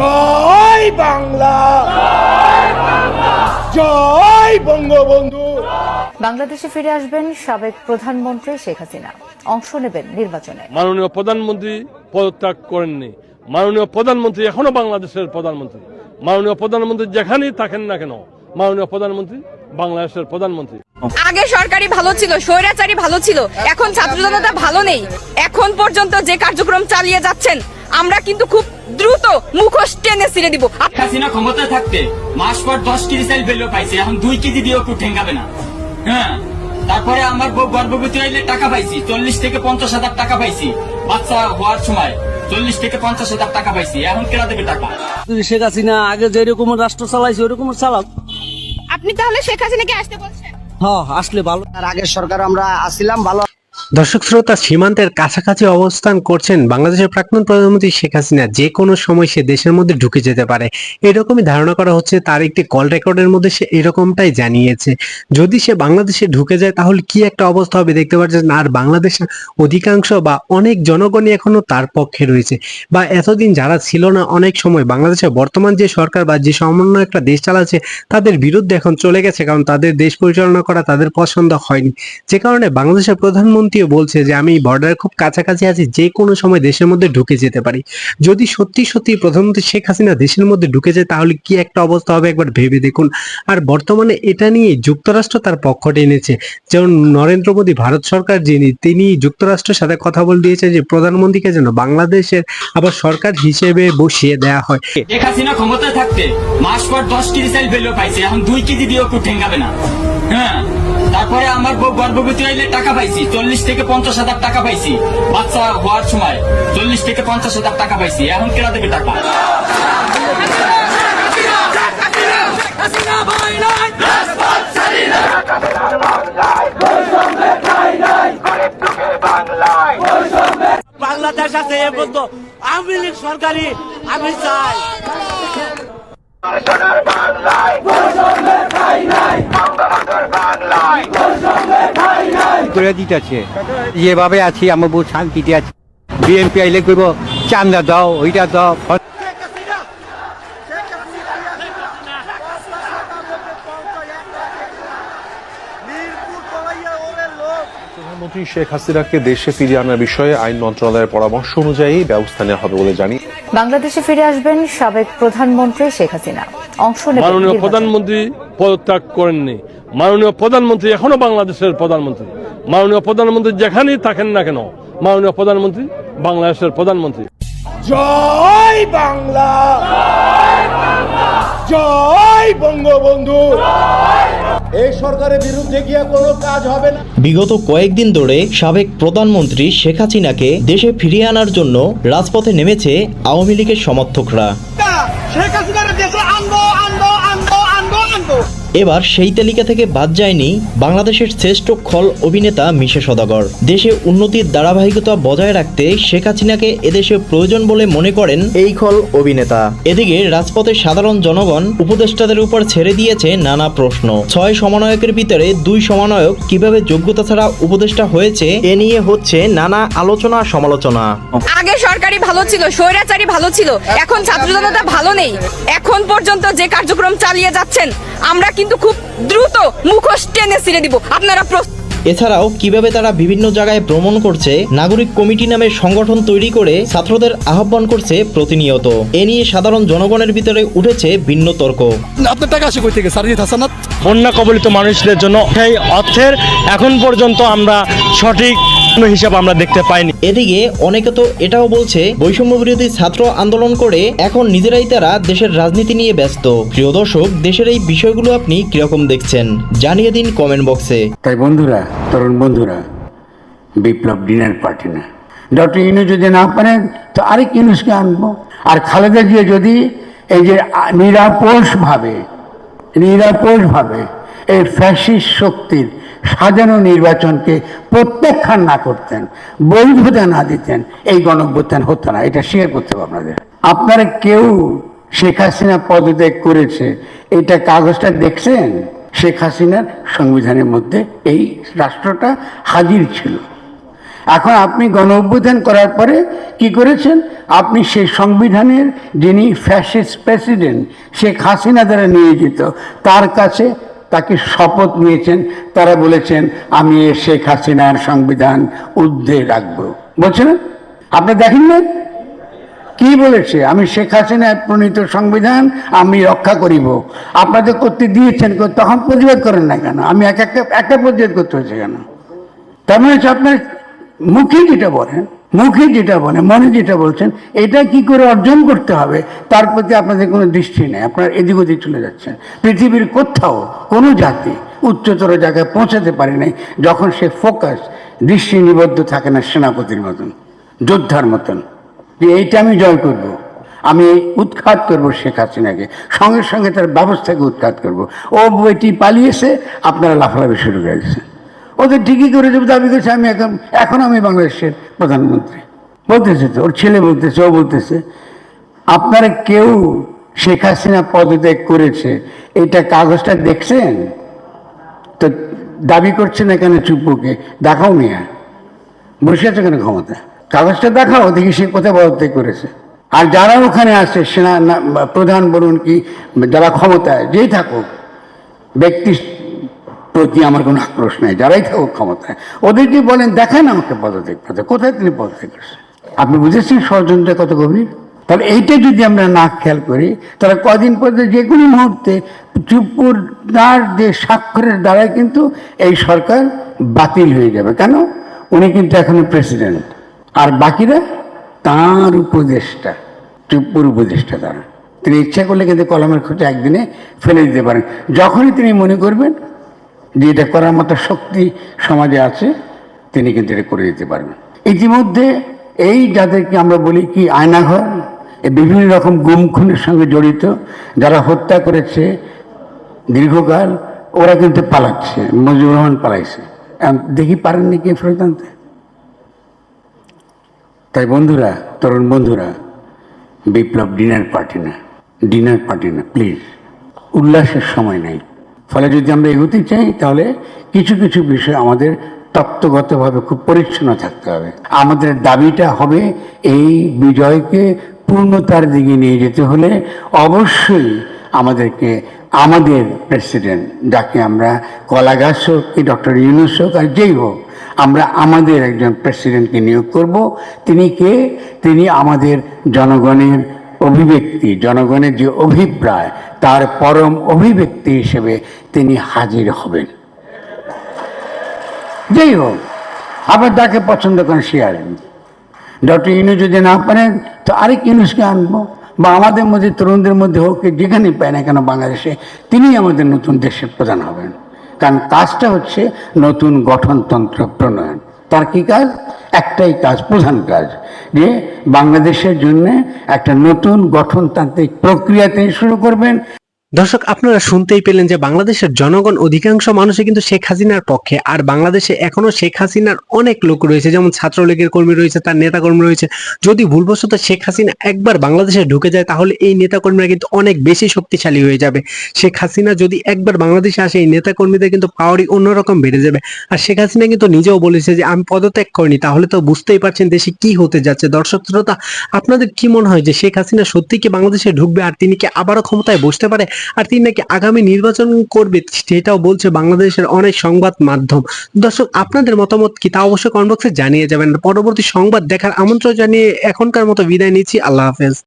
জয় বাংলা। জয় বঙ্গবন্ধু। বাংলাদেশে ফিরে আসবেন সাবেক প্রধানমন্ত্রী শেখ হাসিনা। অংশ নেবেন নির্বাচনে। মাননীয় প্রধানমন্ত্রী পদত্যাগ করেননি। মাননীয় প্রধানমন্ত্রী এখনও বাংলাদেশের প্রধানমন্ত্রী। মাননীয় প্রধানমন্ত্রী যেখানেই থাকেন না কেন মাননীয় প্রধানমন্ত্রী বাংলাদেশের প্রধানমন্ত্রী। আগে সরকারি ভালো ছিল স্বৈরাচারী ভালো ছিল এখন ছাত্র জনতা ভালো নেই। এখন পর্যন্ত যে কার্যক্রম চালিয়ে যাচ্ছেন আমরা কিন্তু খুব দ্রুত মুখোশ টেনে ছিঁড়ে দিব। হাসিনা ক্ষমতায় থাকতে মাস পর দশ কেজি চাল বেলো পাইছে এখন দুই কেজি দিয়েও কেউ ঠেঙ্গাবে না। হ্যাঁ তারপরে আমার বউ গর্ভবতী হইলে টাকা পাইছি চল্লিশ থেকে পঞ্চাশ হাজার টাকা পাইছি। বাচ্চা হওয়ার সময় চল্লিশ থেকে পঞ্চাশ হাজার টাকা পাইছি এখন কেনা দেবে টাকা? শেখ হাসিনা আগে যেরকম রাষ্ট্র চালাইছে ওরকম চালাক। আপনি তাহলে শেখ হাসিনাকে আসতে বলছেন? হ্যাঁ আসলে ভালো। তার আগের সরকার আমরা আসছিলাম ভালো দর্শক শ্রোতা, সীমান্তের কাছাকাছি অবস্থান করছেন বাংলাদেশের প্রাক্তন প্রধানমন্ত্রী শেখ হাসিনা। যে কোনো সময় সে দেশের মধ্যে ঢুকে যেতে পারে। এরকমই ধারণা করা হচ্ছে তার একটি কল রেকর্ডের মধ্যে সে এরকমটাই জানিয়েছে। যদি সে বাংলাদেশে ঢুকে যায়, তাহলে কি একটা অবস্থা হবে? দেখতে পাচ্ছেন, আর বাংলাদেশের অধিকাংশ বা অনেক জনগণই এখনও তার পক্ষে রয়েছে। বা এতদিন যারা ছিল না, অনেক সময় বাংলাদেশের বর্তমান যে সরকার বা যে সামান্য একটা দেশ চালাচ্ছে, তাদের বিরুদ্ধে এখন চলে গেছে। কারণ তাদের দেশ পরিচালনা করা তাদের পছন্দ হয়নি। যে কারণে বাংলাদেশের প্রধানমন্ত্রীও বলছে যে আমি বর্ডারের খুব কাছাকাছি আছি, যে কোনো সময় দেশের মধ্যে ঢুকে যেতে পারি। যদি সত্যি সত্যি প্রধানমন্ত্রী শেখ হাসিনা দেশের মধ্যে ঢুকে যায়, তাহলে কি একটা অবস্থা হবে? একবার ভেবে দেখুন। আর বর্তমানে এটা নিয়ে যুক্তরাষ্ট্র তার পক্ষ টেনেছে যেমন নরেন্দ্র মোদী, ভারত সরকার যিনি, তিনি যুক্তরাষ্ট্রের সাথে কথা বলে দিয়েছে যে প্রধানমন্ত্রীকে যেন বাংলাদেশের আবার সরকার হিসেবে বসিয়ে দেয়া হয়। শেখ হাসিনা ক্ষমতায় থাকতে মাস পর দশ কেজি চাল বেলো পাইছে, এখন দুই কেজি দিয়েও ঠেঙ্গাবে না। হ্যাঁ? তারপরে আমার বউ গর্ভবতী হইলে টাকা পাইছি। চল্লিশ থেকে পঞ্চাশ হাজার টাকা পাইছি বাচ্চা হওয়ার সময়। চল্লিশ থেকে পঞ্চাশ হাজার টাকা পাইছি। এখন কেনা দেবে টাকা? বাংলাদেশ আছে, এ বলতো আওয়ামী লীগ সরকারি আমি চাই। যেভাবে আছি আমার বহু শান্তিতে আছি। বিএনপি আইলে কইব চান্দা দাও ওইটা দাও। প্রধানমন্ত্রী শেখ হাসিনাকে দেশে ফিরিয়ে আনার বিষয়ে আইন মন্ত্রণালয়ের পরামর্শ অনুযায়ী ব্যবস্থা নেওয়া হবে বলে জানি বাংলাদেশে ফিরে আসবেন সাবেক প্রধানমন্ত্রী শেখ হাসিনা। অংশ নেবেন মাননীয় প্রধানমন্ত্রী পদত্যাগ করেননি। মাননীয় প্রধানমন্ত্রী এখনও বাংলাদেশের প্রধানমন্ত্রী। মাননীয় প্রধানমন্ত্রী যেখানেই থাকেন না কেন মাননীয় প্রধানমন্ত্রী বাংলাদেশের প্রধানমন্ত্রী। জয় বাংলা। জয় বঙ্গবন্ধু। এই সরকারের বিরুদ্ধে গিয়ে কোনো কাজ হবে না। বিগত কয়েকদিন ধরে সাবেক প্রধানমন্ত্রী শেখ হাসিনাকে দেশে ফিরিয়ে আনার জন্য রাজপথে নেমেছে আওয়ামী লীগের সমর্থকরা। এবার সেই তালিকা থেকে বাদ যায়নি বাংলাদেশের শ্রেষ্ঠ খল অভিনেতা মিশে সদাগর। দেশে উন্নতির ধারাবাহিকতা বজায় রাখতে শেখ হাসিনাকে এদেশে প্রয়োজন বলে মনে করেন এই খল অভিনেতা। এদিকে রাজপথে সাধারণ জনগণ উপদেষ্টাদের উপর ছেড়ে দিয়েছে নানা প্রশ্ন। ছয় সমন্বয়কের ভিতরে দুই সমন্বয়ক কীভাবে যোগ্যতা ছাড়া উপদেষ্টা হয়েছে এ নিয়ে হচ্ছে নানা আলোচনা সমালোচনা। আগে সরকারি ভালো ছিল, স্বৈরাচারী ভালো ছিল, এখন ছাত্র জনতা ভালো নেই। এখন পর্যন্ত যে কার্যক্রম চালিয়ে যাচ্ছেন আমরা কিন্তু খুব দ্রুত মুখোশ টেনে ছিঁড়ে দিব। আপনারা প্রস্তুত এছাড়াও কীভাবে তারা বিভিন্ন জায়গায় ভ্রমণ করছে নাগরিক কমিটি নামে সংগঠন তৈরি করে ছাত্রদের আহ্বান করছে প্রতিনিয়ত। এ নিয়ে সাধারণ জনগণের ভিতরে উঠেছে ভিন্ন তর্ক। আপনার টাকা আসে কই থেকে? সারজিৎ হাসানাত? বন্যা কবলিত মানুষদের জন্য সেই অর্থের এখন পর্যন্ত আমরা সঠিক কোনো হিসাব আমরা দেখতে পাইনি। এদিকে অনেকে তো এটাও বলছে বৈষম্য বিরোধী ছাত্র আন্দোলন করে এখন নিজেরাই তারা দেশের রাজনীতি নিয়ে ব্যস্ত। প্রিয় দর্শক দেশের এই বিষয়গুলো আপনি কীরকম দেখছেন? জানিয়ে দিন কমেন্ট বক্সে তাই বন্ধুরা তরুণ বন্ধুরা বিপ্লব ডিনার পার্টি না। ডক্টর ইনু যদি না পারেন তো আরেক ইনুসকে আনব। আর খালেদা জিয়া যদি এই যে নিরাপোষভাবে নিরাপোষভাবে এই ফ্যাসিস্ট শক্তির সাজানো নির্বাচনকে প্রত্যাখ্যান না করতেন, বৈধতা না দিতেন, এই গণভ্যুত্থান হতো না। এটা শেয়ার করতে হবে আপনাদের। আপনারা কেউ শেখ হাসিনা পদত্যাগ করেছে, এটা কাগজটা দেখছেন? শেখ হাসিনার সংবিধানের মধ্যে এই রাষ্ট্রটা হাজির ছিল। এখন আপনি গণ অভ্যুত্থান করার পরে কি করেছেন? আপনি সেই সংবিধানের যিনি ফ্যাসিস্ট প্রেসিডেন্ট শেখ হাসিনা দ্বারা নিয়োজিত, তার কাছে তাকে শপথ নিয়েছেন। তারা বলেছেন, আমি শেখ হাসিনার সংবিধান ঊর্ধ্বে রাখব। বলছেন না? আপনি দেখেন না কি বলেছে? আমি শেখ হাসিনার প্রণীত সংবিধান, আমি রক্ষা করিব। আপনাদের করতে দিয়েছেন তখন প্রতিবাদ করেন না কেন? আমি এক একটা একটা প্রতিবাদ করতে হয়েছে কেন? তার মানে হচ্ছে আপনার মুখে যেটা বলেন মুখে যেটা বলে মনে যেটা বলছেন, এটা কি করে অর্জন করতে হবে, তার প্রতি আপনাদের কোনো দৃষ্টি নেই, আপনার এদিক ওদিক চলে যাচ্ছেন পৃথিবীর কোথাও কোনো জাতি উচ্চতর জায়গায় পৌঁছাতে পারে নাই, যখন সে ফোকাস দৃষ্টি নিবদ্ধ থাকে না সেনাপতির মতন, যোদ্ধার মতন, যে এইটা আমি জয় করব। আমি উৎখাত করব শেখ হাসিনাকে, সঙ্গে সঙ্গে তার ব্যবস্থাকে উৎখাত করব। ও বইটি পালিয়েছে, আপনারা লাফালাফি শুরু করে দিয়েছেন ওদের ঠিকই করে দেবে দাবি করছে, আমি এখন এখন আমি বাংলাদেশের প্রধানমন্ত্রী। বলতেছে তো, ওর ছেলে বলতেছে, ও বলতেছে, আপনারা কেউ শেখ হাসিনা পদত্যাগ করেছে, এটা কাগজটা দেখছেন? তো দাবি করছে না কেন চুপুকে দেখাও মিয়া। বসে আছে কেন ক্ষমতা কাগজটা দেখাও, দেখি সে কোথায় পদত্যাগ করেছে। আর যারা ওখানে আছে, সেনা প্রধান বলুন কি, যারা ক্ষমতায়, যেই থাকুক, ব্যক্তি প্রতি আমার কোনো আক্রোশ নাই, যারাই থাকুক ক্ষমতায়। ওদেরকে বলেন, দেখান আমাকে পদত্যাগ করতে কোথায় তিনি পদত্যাগ করছেন? আপনি বুঝেছেন ষড়যন্ত্র কত গভীর? তাহলে এইটা যদি আমরা না খেয়াল করি, তাহলে কদিন পরে যে কোনো মুহূর্তে তার যে স্বাক্ষরের দ্বারাই কিন্তু এই সরকার বাতিল হয়ে যাবে। কেন? উনি কিন্তু এখনও প্রেসিডেন্ট। আর বাকিরা? তার উপদেষ্টা চুপুর উপদেষ্টা তারা। তিনি ইচ্ছা করলে কিন্তু কলমের খুঁটে একদিনে ফেলে দিতে পারেন। যখনই তিনি মনে করবেন যে এটা করার মতো শক্তি সমাজে আছে, তিনি কিন্তু এটা করে দিতে পারবেন। ইতিমধ্যে এই যাদেরকে আমরা বলি কি আয়নাঘর বিভিন্ন রকম গুম খুনের সঙ্গে জড়িত, যারা হত্যা করেছে দীর্ঘকাল, ওরা কিন্তু পালাচ্ছে মজিবুর রহমান পালাইছে। দেখি পারেননি কে ফেরত তাই বন্ধুরা, তরুণ বন্ধুরা, বিপ্লব ডিনার পার্টি না, ডিনার পার্টি না, প্লিজ। উল্লাসের সময় নেই। ফলে যদি আমরা এগোতে চাই, তাহলে কিছু কিছু বিষয় আমাদের তত্ত্বগতভাবে খুব পরিচ্ছন্ন থাকতে হবে। আমাদের দাবিটা হবে এই বিজয়কে পূর্ণতার দিকে নিয়ে যেতে হলে অবশ্যই আমাদেরকে আমাদের প্রেসিডেন্ট, যাকে আমরা কলা গাছ হোক কি ডক্টর ইউনুস হোক আর যেই হোক, আমরা আমাদের একজন প্রেসিডেন্টকে নিয়োগ করব। তিনি কে? তিনি আমাদের জনগণের অভিব্যক্তি, জনগণের যে অভিপ্রায়, তার পরম অভিব্যক্তি হিসেবে তিনি হাজির হবেন। যাই হোক, আবার যাকে পছন্দ করেন সে আসবেন ডক্টর ইনু যদি না পারেন, তো আরেক ইনুসকে আনব। বা আমাদের মধ্যে, তরুণদের মধ্যে হোক যেখানে পায় না কেন বাংলাদেশে, তিনি আমাদের নতুন দেশের প্রধান হবেন। কারণ কাজটা হচ্ছে নতুন গঠনতন্ত্র প্রণয়ন। তার কি কাজ? একটাই কাজ, প্রধান কাজ। যে বাংলাদেশের জন্য একটা নতুন গঠনতান্ত্রিক প্রক্রিয়া তিনি শুরু করবেন। দর্শক, আপনারা শুনতেই পেলেন যে বাংলাদেশের জনগণ অধিকাংশ মানুষই কিন্তু শেখ হাসিনার পক্ষে, আর বাংলাদেশে এখনও শেখ হাসিনার অনেক লোক রয়েছে, যেমন ছাত্রলীগের কর্মী রয়েছে, তার নেতাকর্মী রয়েছে। যদি ভুলবশত শেখ হাসিনা একবার বাংলাদেশে ঢুকে যায়, তাহলে এই নেতাকর্মীরা কিন্তু অনেক বেশি শক্তিশালী হয়ে যাবে। শেখ হাসিনা যদি একবার বাংলাদেশে আসে, এই নেতাকর্মীদের কিন্তু পাওয়ারই অন্যরকম বেড়ে যাবে। আর শেখ হাসিনা কিন্তু নিজেও বলেছে যে, আমি পদত্যাগ করিনি। তাহলে তো বুঝতেই পারছেন দেশে কি হতে যাচ্ছে। দর্শক, শ্রোতা, আপনাদের কি মনে হয় যে শেখ হাসিনা সত্যি কি বাংলাদেশে ঢুকবে, আর তিনি কি আবারও ক্ষমতায় বসতে পারে? আর তিনি নাকি আগামী নির্বাচন করবে সেটাও বলছে বাংলাদেশের অনেক সংবাদ মাধ্যম। দর্শক, আপনাদের মতামত কি তা অবশ্যই কমেন্ট বক্সে জানিয়ে যাবেন। পরবর্তী সংবাদ দেখার আমন্ত্রণ জানিয়ে এখনকার মতো বিদায় নিচ্ছি। আল্লাহ হাফেজ।